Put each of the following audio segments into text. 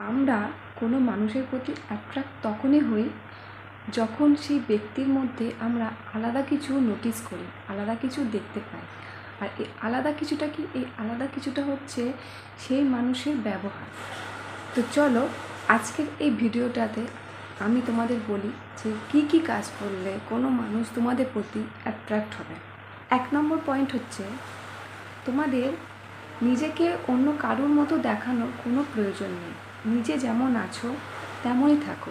আমরা কোনো মানুষের প্রতি অ্যাট্রাক্ট তখনই হই যখন সেই ব্যক্তির মধ্যে আমরা আলাদা কিছু নোটিস করি, আলাদা কিছু দেখতে পাই। আর এই আলাদা কিছুটা কি? এই আলাদা কিছুটা হচ্ছে সেই মানুষের ব্যবহার। তো চলো, আজকের এই ভিডিওটাতে আমি তোমাদের বলি যে কী কী কাজ করলে কোনো মানুষ তোমাদের প্রতি অ্যাট্রাক্ট হবে। এক নম্বর পয়েন্ট হচ্ছে তোমাদের নিজেকে অন্য কারোর মতো দেখানোর কোনো প্রয়োজন নেই। নিজে যেমন আছো, তেমনই থাকো।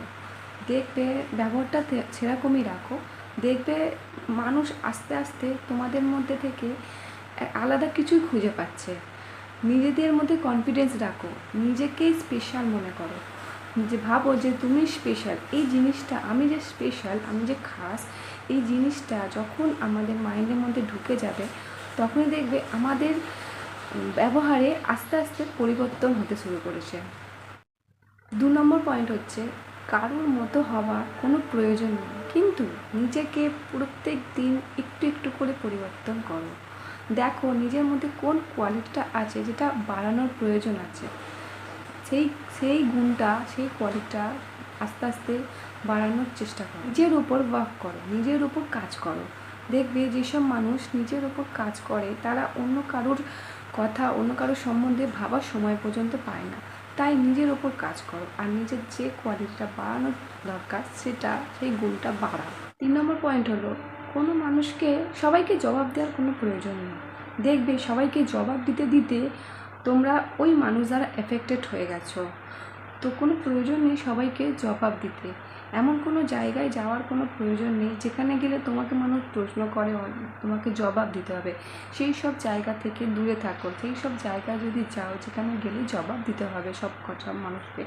দেখবে ব্যবহারটা সেরকমই রাখো। দেখবে মানুষ আস্তে আস্তে তোমাদের মধ্যে থেকে আলাদা কিছুই খুঁজে পাচ্ছে। নিজেদের মধ্যে কনফিডেন্স রাখো। নিজেকেই স্পেশাল মনে করো। যে ভাবো যে তুমি স্পেশাল এই জিনিসটা, আমি যে স্পেশাল আমি যে খাস, এই জিনিসটা যখন আমাদের মাইন্ডের মধ্যে ঢুকে যাবে, তখনই দেখবে আমাদের ব্যবহারে আস্তে আস্তে পরিবর্তন হতে শুরু করেছে। দু নম্বর পয়েন্ট হচ্ছে, কারোর মতো হওয়ার কোনো প্রয়োজন নেই। কিন্তু নিজেকে প্রত্যেক দিন একটু একটু করে পরিবর্তন করো। দেখো নিজের মধ্যে কোন কোয়ালিটিটা আছে যেটা বাড়ানোর প্রয়োজন আছে। সেই সেই গুণটা, সেই কোয়ালিটিটা আস্তে আস্তে বাড়ানোর চেষ্টা করো। নিজের উপর ওয়ার্ক করো, নিজের উপর কাজ করো। দেখবে যেসব মানুষ নিজের উপর কাজ করে, তারা অন্য কারোর কথা, অন্য কারোর সম্বন্ধে ভাবার সময় পর্যন্ত পায় না। তাই নিজের ওপর কাজ করো আর নিজের যে কোয়ালিটিটা বাড়ানোর দরকার, সেটা সেই গুণটা বাড়াও। তিন নম্বর পয়েন্ট হলো, কোনো মানুষকে, সবাইকে জবাব দেওয়ার কোনো প্রয়োজন নেই। দেখবে সবাইকে জবাব দিতে দিতে তোমরা ওই মানুষ দ্বারা এফেক্টেড হয়ে গেছো। তো কোনো প্রয়োজন নেই সবাইকে জবাব দিতে। এমন কোনো জায়গায় যাওয়ার কোনো প্রয়োজন নেই, যেখানে গেলে তোমাকে মানুষ প্রশ্ন করে তোমাকে জবাব দিতে হবে। সেই সব জায়গা থেকে দূরে থাকো, সেই সব জায়গায় যদি যাও যেখানে গেলে জবাব দিতে হবে সব কথা মানুষকে।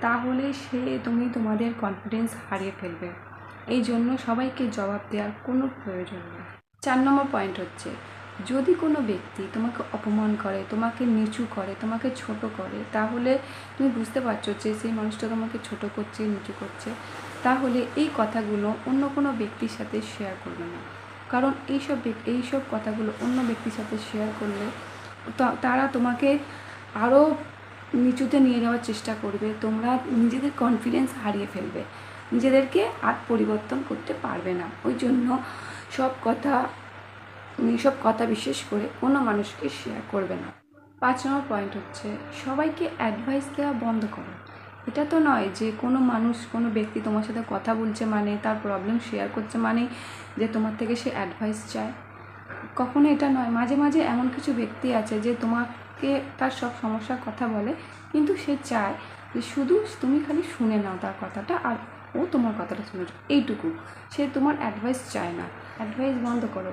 তাহলে সে তুমি তোমাদের কনফিডেন্স হারিয়ে ফেলবে। এই জন্য সবাইকে জবাব দেওয়ার কোনো প্রয়োজন নেই। চার নম্বর পয়েন্ট হচ্ছে যদি কোনো ব্যক্তি তোমাকে অপমান করে, তোমাকে নিচু করে, তোমাকে ছোট করে, তাহলে তুমি বুঝতে পারছ যে সেই মানুষটা তোমাকে ছোট করছে, নিচু করছে। তাহলে এই কথাগুলো অন্য কোনো ব্যক্তির সাথে শেয়ার করবে না। কারণ এইসব এইসব কথাগুলো অন্য ব্যক্তির সাথে শেয়ার করলে তারা তোমাকে আরও নিচুতে নিয়ে যাওয়ার চেষ্টা করবে। তোমরা নিজেদের কনফিডেন্স হারিয়ে ফেলবে। নিজেদেরকে আর পরিবর্তন করতে পারবে না। ওই জন্য সব কথা এইসব কথা বিশেষ করে কোনো মানুষকে শেয়ার করবে না। পাঁচ নম্বর পয়েন্ট হচ্ছে, সবাইকে অ্যাডভাইস দেওয়া বন্ধ করো। এটা তো নয় যে কোনো মানুষ, কোনো ব্যক্তি তোমার সাথে কথা বলছে মানে তার প্রবলেম শেয়ার করছে মানে যে তোমার থেকে সে অ্যাডভাইস চায়। কখনো এটা নয়। মাঝে মাঝে এমন কিছু ব্যক্তি আছে যে তোমাকে তার সব সমস্যার কথা বলে, কিন্তু সে চায় যে শুধু তুমি খালি শুনে নাও তার কথাটা আর ও তোমার কথাটা শুনে এইটুকু। সে তোমার অ্যাডভাইস চায় না। অ্যাডভাইস বন্ধ করো।